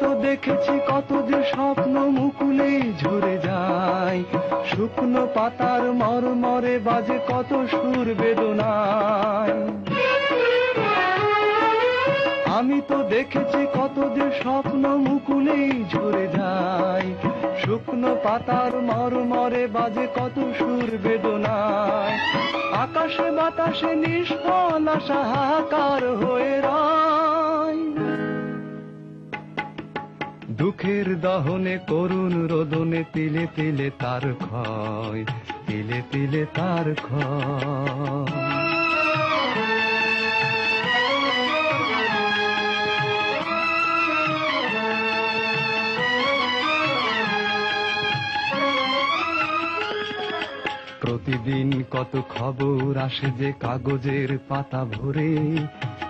তো দেখেছি কত যে স্বপ্ন মুকুলে ঝরে যায়। শুকনো পাতার মরমরে বাজে কত সুর বেদনায়। আমি তো দেখেছি কত যে স্বপ্ন মুকুলেই ঝরে যায়। শুকনো পাতার মরমরে বাজে কত সুর বেদনায়। আকাশে বাতাসে নিষ্ফল আশা হাহাকার হয়ে রয়। দুঃখের দহনে করুণ রোদনে তিলে তিলে তার ক্ষয়, তিলে তিলে তার ক্ষয়। প্রতিদিন কত খবর আসে যে কাগজের পাতা ভরে